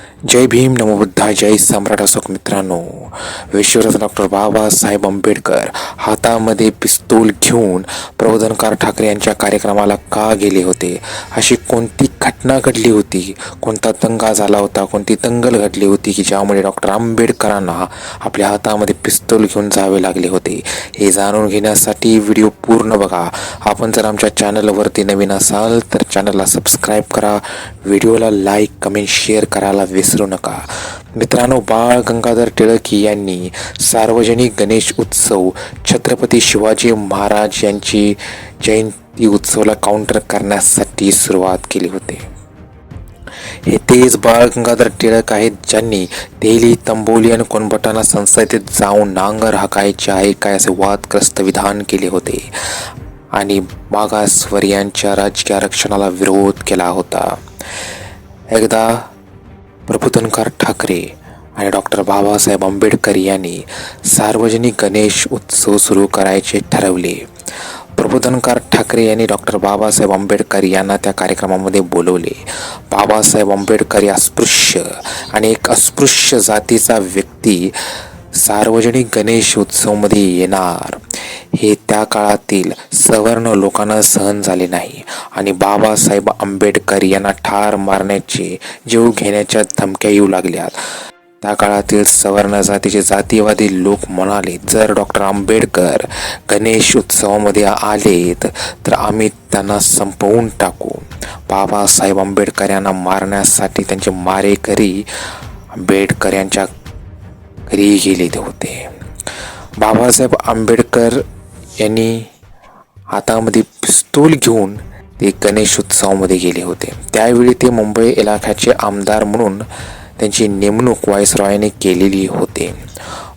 जय भीम नमोबुद्धा जय सम्राट अशोक मित्रांनो. विश्वरत्न डॉक्टर बाबासाहेब आंबेडकर हातामध्ये पिस्तूल घेऊन प्रबोधनकार ठाकरे यांच्या कार्यक्रमाला का गेले होते? अशी कोणती घटना घडली होती? कोणता दंगा झाला होता? कोणती दंगल घडली होती की ज्यामुळे डॉक्टर आंबेडकरांना आपल्या हातामध्ये पिस्तूल घेऊन जावे लागले होते? हे जाणून घेण्यासाठी व्हिडिओ पूर्ण बघा. आपण जर आमच्या चॅनलवरती नवीन असाल तर चॅनलला सबस्क्राईब करा. व्हिडिओला लाईक कमेंट शेअर करायला विसरू नका. मित्रांनो बाळ गंगाधर टिळक यांनी सार्वजनिक गणेश उत्सव छत्रपती शिवाजी महाराज यांची जयंती उत्सवाला काउंटर करण्यासाठी सुरुवात केली होती. हे तेच बाळ गंगाधर टिळक आहेत ज्यांनी तेली तंबोली आणि कोणबटाना संसदेत जाऊन नांगर हाकायचे आहे काय असे वादग्रस्त विधान केले होते? आणि मागासवर्यांच्या राजकीय आरक्षणाला विरोध केला होता. एकदा प्रबोधनकार ठाकरे आणि डॉक्टर बाबासाहेब आंबेडकर यांनी सार्वजनिक गणेश उत्सव सुरू करायचे ठरवले. प्रबोधनकार ठाकरे यांनी डॉक्टर बाबासाहेब आंबेडकर यांना त्या कार्यक्रमामध्ये बोलवले. बाबासाहेब आंबेडकर या अस्पृश्य आणि एक अस्पृश्य जातीचा व्यक्ती सार्वजनिक गणेश उत्सवमध्ये येणार. हे त्या काळातील सवर्ण लोकांना सहन झाले नाही. आणि बाबासाहेब आंबेडकर यांना ठार मारण्याचे जीव घेण्याच्या धमक्या येऊ लागल्यात. त्या काळातील सवर्ण जातीचे जातीवादी लोक म्हणाले जर डॉक्टर आंबेडकर गणेश उत्सवामध्ये आलेत तर आम्ही त्यांना संपवून टाकू. बाबासाहेब आंबेडकर यांना मारण्यासाठी त्यांचे मारेकरी आंबेडकर यांच्या घरी केलेले होते. बाबासाहेब आंबेडकर यांनी हातामध्ये पिस्तूल घेऊन ते गणेश उत्सवामध्ये गेले होते. त्यावेळी ते मुंबई इलाख्याचे आमदार म्हणून त्यांची नेमणूक व्हायसरॉयने केलेली होते.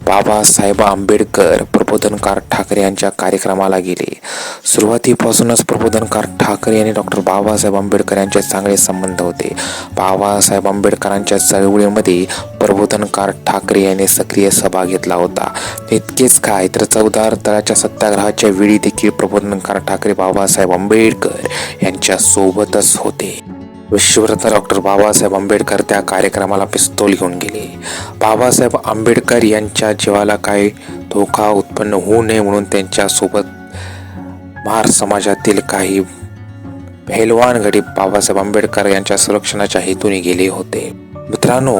बाबासाहेब आंबेडकर प्रबोधनकार ठाकरे यांच्या कार्यक्रमाला गेले. सुरुवातीपासूनच प्रबोधनकार ठाकरे आणि डॉक्टर बाबासाहेब आंबेडकर यांचे चांगले संबंध होते. बाबासाहेब आंबेडकरांच्या चळवळीमध्ये प्रबोधनकार ठाकरे यांनी सक्रिय सहभाग घेतला होता. इतकेच काय तर चौदार तळाच्या सत्याग्रहाच्या वेळी देखील प्रबोधनकार ठाकरे बाबासाहेब आंबेडकर यांच्या सोबतच होते. विश्वरत्न डॉक्टर बाबासाहेब आंबेडकर त्या कार्यक्रमाला पिस्तोल घेऊन गेले. बाबासाहेब आंबेडकर यांच्या जीवाला काही धोका उत्पन्न होऊ नये म्हणून त्यांच्यासोबत महार समाजातील काही पहलवान गडी बाबासाहेब आंबेडकर यांच्या संरक्षणाच्या हेतूने गेले होते. मित्रांनो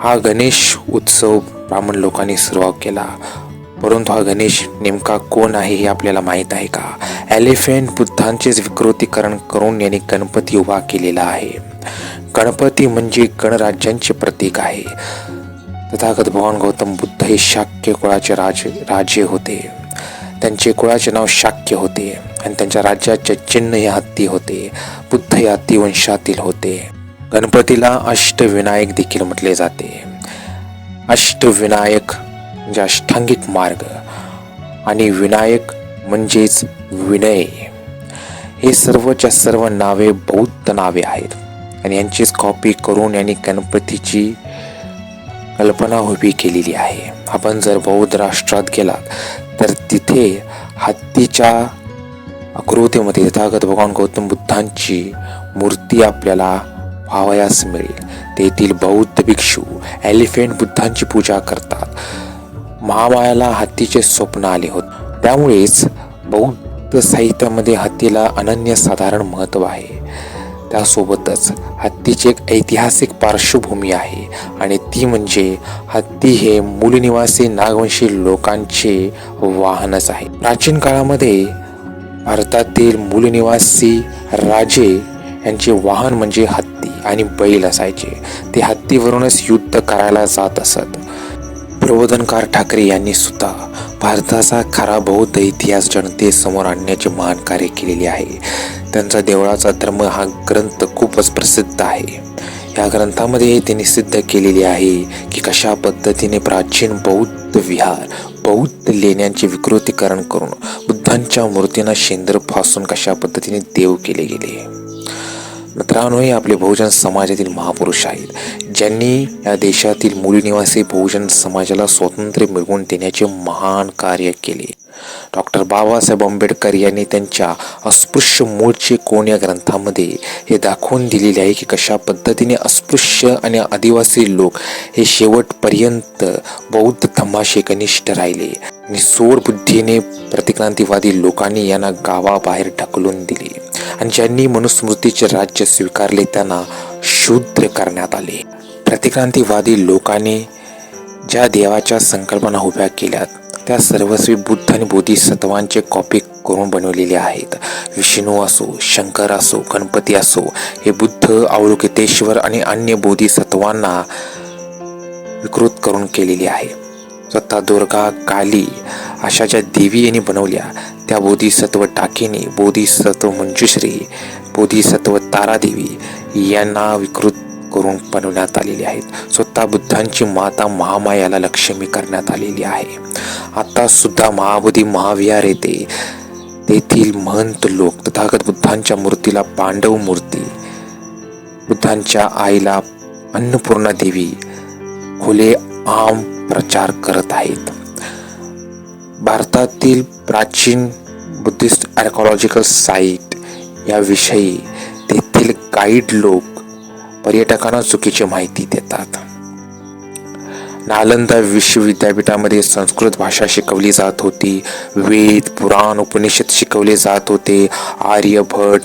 हा गणेश उत्सव ब्राह्मण लोकांनी सुरुवात केला. परंतु हा गणेश नेमका कोण आहे हे आपल्याला माहीत आहे का? ॲलिफेंट बुद्धांचेच विकृतीकरण करून यांनी गणपती उभा केलेला आहे. गणपती म्हणजे गणराज्यांचे प्रतीक आहे. तथागत भगवान गौतम बुद्ध हे शाक्य कुळाचे राज राजे होते. त्यांचे कुळाचे नाव शाक्य होते आणि त्यांच्या राज्याचे चिन्ह हे हत्ती होते. बुद्ध हे हत्ती वंशातील होते. गणपतीला अष्टविनायक देखील म्हटले जाते. अष्टविनायक म्हणजे अष्टांगिक मार्ग आणि विनायक म्हणजेच विनय. हे सर्वच्या सर्व नावे बौद्ध नावे आहेत आणि यांचीच कॉपी करून यांनी गणपतीची कल्पना उभी केलेली आहे. आपण जर बौद्ध राष्ट्रात गेलात तर तिथे हत्तीच्या आकृतीमध्ये तथागत भगवान गौतम बुद्धांची मूर्ती आपल्याला पाहावयास मिळेल. तेथील बौद्ध भिक्षू एलिफेंट बुद्धांची पूजा करतात. महामायाला हत्तीचे स्वप्न आले होते. त्यामुळेच बौद्ध साहित्यामध्ये हत्तीला अनन्यसाधारण महत्त्व आहे. त्यासोबतच हत्तीची एक ऐतिहासिक पार्श्वभूमी आहे आणि ती म्हणजे हत्ती हे मूलनिवासी नागवंशी लोकांचे वाहनच आहे. प्राचीन काळामध्ये भारतातील मूलनिवासी राजे यांचे वाहन म्हणजे हत्ती आणि बैल असायचे. ते हत्तीवरूनच युद्ध करायला जात असत. प्रबोधनकार ठाकरे यांनी सुद्धा भारताचा खरा बौद्ध इतिहास जनतेसमोर आणण्याचे महान कार्य केलेले आहे. त्यांचा देवळाचा धर्म हा ग्रंथ खूपच प्रसिद्ध आहे. या ग्रंथामध्ये त्यांनी सिद्ध केलेले आहे की कशा पद्धतीने प्राचीन बौद्ध विहार बौद्ध लेण्यांचे विकृतीकरण करून बुद्धांच्या मूर्तींना शेंदर फासून कशा पद्धतीने देव केले गेले. मित्रांनो हे आपले बहुजन समाजातील महापुरुष आहेत. ज्यांनी या देशातील मूलनिवासी बहुजन समाजाला स्वातंत्र्य मिळवून देण्याचे महान कार्य केले. डॉक्टर बाबासाहेब आंबेडकर यांनी त्यांच्या अस्पृश्य मूळचे कोण या ग्रंथामध्ये हे दाखवून दिलेले आहे की कशा पद्धतीने अस्पृश्य आणि आदिवासी लोक हे शेवटपर्यंत बौद्ध धम्माशी कनिष्ठ राहिले. आणि सोड बुद्धीने प्रतिक्रांतीवादी लोकांनी यांना गावाबाहेर ढकलून दिले. आणि ज्यांनी मनुस्मृतीचे राज्य स्वीकारले त्यांना शूद्र करण्यात आले. प्रतिक्रांतीवादी लोकांनी ज्या देवाच्या संकल्पना उभ्या केल्यात त्या सर्वस्वी बुद्ध आणि बोधिसत्वांचे कॉपी करून बनवलेले आहेत. विष्णू असो शंकर असो गणपती असो हे बुद्ध अवलोकितेश्वर आणि अन्य बोधिसत्वांना विकृत करून केलेले आहे. स्वतः दुर्गा काली अशा ज्या देवी यांनी बनवल्या त्या बोधिसत्व टाकीने बोधिसत्व मंजुश्री बोधिसत्व तारादेवी यांना विकृत करून बनवण्यात आलेली आहेत. स्वतः बुद्धांची माता महामायाला लक्ष्मी करण्यात आलेली आहे. आता सुद्धा महाबोधी महाविहार येथे तेथील महंत लोक तथागत बुद्धांच्या मूर्तीला पांडव मूर्ती बुद्धांच्या आईला अन्नपूर्णा देवी खुले आम प्रचार करत आहेत. भारतातील प्राचीन बुद्धिस्ट आर्कोलॉजिकल साईट याविषयी तेथील गाईड लोक पर्यटकांना चुकीची माहिती देतात. नालंदा विश्वविद्यापीठामध्ये संस्कृत भाषा शिकवली जात होती. वेद पुराण उपनिषद शिकवले जात होते. आर्यभट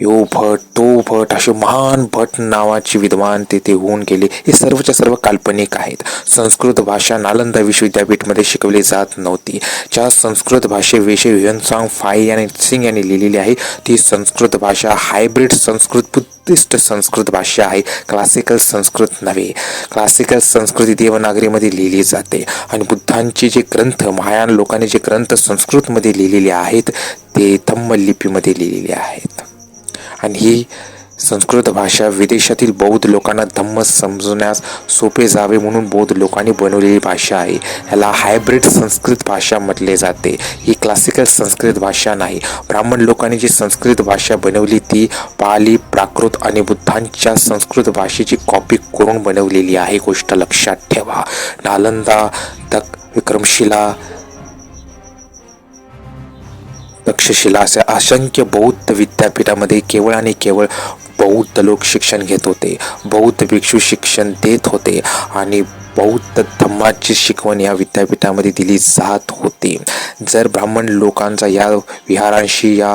यो भट तो भट असे महान भट नावाचे विद्वान तेथे होऊन गेले. हे सर्वच्या सर्व काल्पनिक आहेत. संस्कृत भाषा नालंदा विश्वविद्यापीठमध्ये शिकवली जात नव्हती. ज्या संस्कृत भाषेविषयी युएनसांग फाय आणि सिंग यांनी लिहिलेली आहे ती संस्कृत भाषा हायब्रिड संस्कृत बुद्धिस्ट संस्कृत भाषा आहे. क्लासिकल संस्कृत नव्हे. क्लासिकल संस्कृती देवनागरीमध्ये लिहिली जाते. आणि बुद्धांचे जे ग्रंथ महायान लोकांनी जे ग्रंथ संस्कृतमध्ये लिहिलेले आहेत ते थम्म लिपीमध्ये लिहिलेले आहेत. आणि ही संस्कृत भाषा विदेशातील बौद्ध लोकांना धम्म समजण्यास सोपे जावे म्हणून बौद्ध लोकांनी बनवलेली भाषा आहे. ह्याला हायब्रिड संस्कृत भाषा म्हटले जाते. ही क्लासिकल संस्कृत भाषा नाही. ब्राह्मण लोकांनी जी संस्कृत भाषा बनवली ती पाली प्राकृत आणि बुद्धांच्या संस्कृत भाषेची कॉपी करून बनवलेली आहे. गोष्ट लक्षात ठेवा. नालंदा तक विक्रमशिला तक्षशिला असे असंख्य बौद्ध विद्यापीठामध्ये केवळ आणि केवळ बौद्ध लोक शिक्षण घेत होते. बौद्ध भिक्षू शिक्षण देत होते आणि बौद्ध धम्माची शिकवण या विद्यापीठामध्ये दिली जात होती. जर ब्राह्मण लोकांचा या विहारांशी या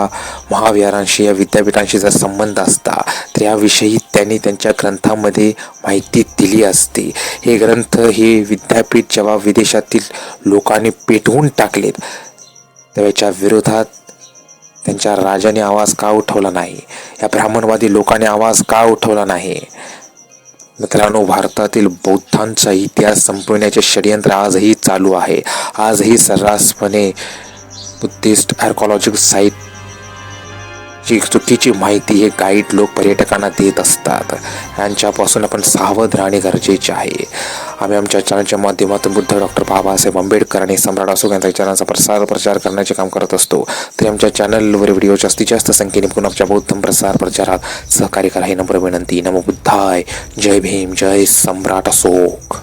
महाविहारांशी या विद्यापीठांशी जर संबंध असता तर याविषयी त्यांनी त्यांच्या ग्रंथामध्ये माहिती दिली असती. हे ग्रंथ हे विद्यापीठ जेव्हा विदेशातील लोकांनी पेटवून टाकलेत त्याच्या विरोधात त्यांच्या राजाने आवाज का उठवला नाही? या ब्राह्मणवादी लोकांनी आवाज का उठवला नाही? मित्रांनो भारतातील बौद्धांचा इतिहास संपवण्याचे षडयंत्र आजही चालू आहे. आजही सर्रासपणे बुद्धिस्ट आर्कॉलॉजिकल साईट जी चुकीची माहिती हे गाईड लोक पर्यटकांना देत असतात. यांच्यापासून आपण सावध राहणे गरजेचे आहे. आम्ही आमच्या चॅनलच्या माध्यमातून बुद्ध डॉक्टर बाबासाहेब आंबेडकर आणि सम्राट अशोक यांच्या विचारांचा प्रसार प्रचार करण्याचे काम करत असतो. तरी आमच्या चॅनलवर व्हिडिओ जास्तीत जास्त संख्येने पुन्हा आमच्या बौद्ध प्रसार प्रचारात सहकार्य करा. ही नम्र विनंती. नमो बुद्धाय. जय भीम. जय सम्राट अशोक.